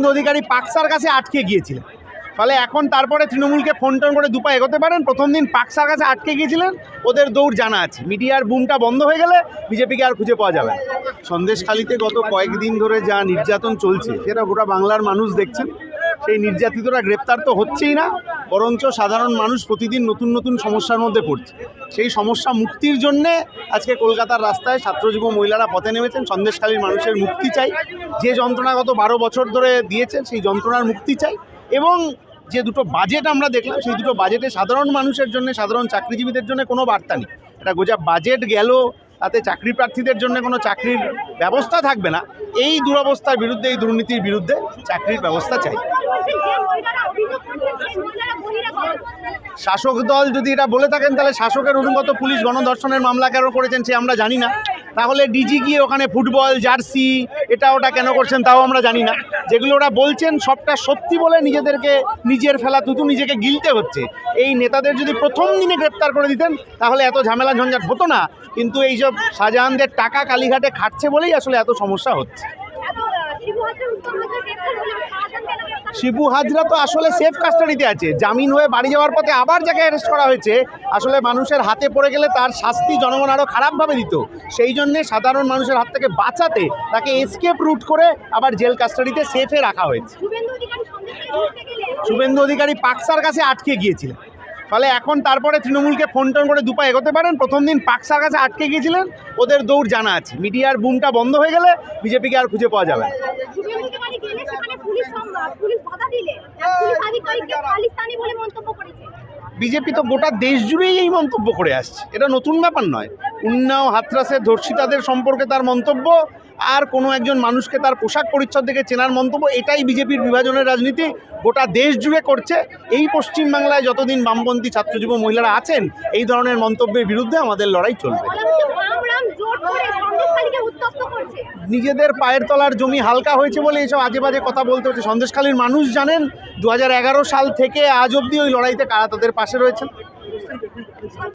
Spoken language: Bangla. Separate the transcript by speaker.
Speaker 1: শুভেন্দু অধিকারী পাকসার কাছে আটকে গিয়েছিলেন। ফলে এখন তারপরে তৃণমূলকে ফোন টোন করে দুপা এগোতে পারেন। প্রথম দিন পাকসার কাছে আটকে গিয়েছিলেন। ওদের দৌড় জানা আছে। মিডিয়ার বুমটা বন্ধ হয়ে গেলে বিজেপিকে আর খুঁজে পাওয়া যাবে সন্দেশখালিতে গত কয়েকদিন ধরে যা নির্যাতন চলছে, সেটা গোটা বাংলার মানুষ দেখছেন। সেই নির্যাতিতরা গ্রেপ্তার তো হচ্ছেই না, বরঞ্চ সাধারণ মানুষ প্রতিদিন নতুন নতুন সমস্যার মধ্যে পড়ছে। সেই সমস্যা মুক্তির জন্যে আজকে কলকাতার রাস্তায় ছাত্র যুব মহিলারা পথে নেমেছেন, সন্দেশখালীর মানুষের মুক্তি চাই। যে যন্ত্রণা গত বারো বছর ধরে দিয়েছেন, সেই যন্ত্রণার মুক্তি চাই। এবং যে দুটো বাজেট আমরা দেখলাম, সেই দুটো বাজেটে সাধারণ মানুষের জন্য, সাধারণ চাকরিজীবীদের জন্য কোনো বার্তা নেই। এটা গোজা বাজেট গেল, তাতে চাকরি প্রার্থীদের জন্য কোনো চাকরির ব্যবস্থা থাকবে না। এই দুরবস্থার বিরুদ্ধে, এই দুর্নীতির বিরুদ্ধে চাকরির ব্যবস্থা চাই। শাসক দল যদি এটা বলে থাকেন, তাহলে শাসকের অনুগত পুলিশ গণধর্ষণের মামলা কেন করেছেন সে আমরা জানি না। তাহলে ডিজি গিয়ে ওখানে ফুটবল, জার্সি, এটা ওটা কেন করছেন তাও আমরা জানি না। যেগুলো ওরা বলছেন সবটা সত্যি বলে নিজেদেরকে নিজের ফেলা তুতু নিজেকে গিলতে হচ্ছে। এই নেতাদের যদি প্রথম দিনে গ্রেপ্তার করে দিতেন, তাহলে এত ঝামেলা ঝঞ্ঝাট হতো না। কিন্তু এইসব শাহজাহানদের টাকা কালীঘাটে খাটছে বলেই আসলে এত সমস্যা হচ্ছে।
Speaker 2: শিবু হাজার
Speaker 1: তো আসলে সেফ কাস্টাডিতে আছে। জামিন হয়ে বাড়ি যাওয়ার পথে আবার যাকে অ্যারেস্ট করা হয়েছে আসলে মানুষের হাতে পড়ে গেলে তার শাস্তি জনগণ আরও খারাপভাবে দিত। সেই জন্যে সাধারণ মানুষের হাত থেকে বাঁচাতে তাকে এসকেপ রুট করে আবার জেল কাস্টাডিতে সেফে রাখা হয়েছে।
Speaker 2: শুভেন্দু অধিকারী সন্দেশে
Speaker 1: শুভেন্দু অধিকারী পাকসার কাছে আটকে গিয়েছিলেন। ফলে এখন তারপরে তৃণমূলকে ফোন টোন করে দুপা এগোতে পারেন। প্রথম দিন পাকসার কাছে আটকে গিয়েছিলেন। ওদের দৌড় জানা আছে। মিডিয়ার বুমটা বন্ধ হয়ে গেলে বিজেপিকে আর খুঁজে পাওয়া যাবে না। বিজেপি তো গোটা দেশ জুড়েই এই মন্তব্য করে আসছে। এটা নতুন ব্যাপার নয়। উন্নাও হাতরাসের ধর্ষিতাদের সম্পর্কে তার মন্তব্য আর কোনো একজন মানুষকে তার পোশাক পরিচ্ছদ দেখে চেনার মন্তব্য এটাই বিজেপির বিভাজনের রাজনীতি। গোটা দেশ জুড়ে করছে। এই পশ্চিমবাংলায় যতদিন বামপন্থী ছাত্রযুব মহিলারা আছেন এই ধরনের মন্তব্যের বিরুদ্ধে আমাদের লড়াই চলবে
Speaker 2: বলা হচ্ছে বাম রাম জোট করে সন্দেশখালীকে উত্তপ্ত করছে
Speaker 1: নিজেদের পায়ের তলার জমি হালকা হয়েছে বলে এইসব আজে বাজে কথা বলতে হচ্ছে। সন্দেশকালীন মানুষ জানেন, দু হাজার এগারো সাল থেকে আজ অব্দি ওই লড়াইতে কারা তাদের পাশে রয়েছেন?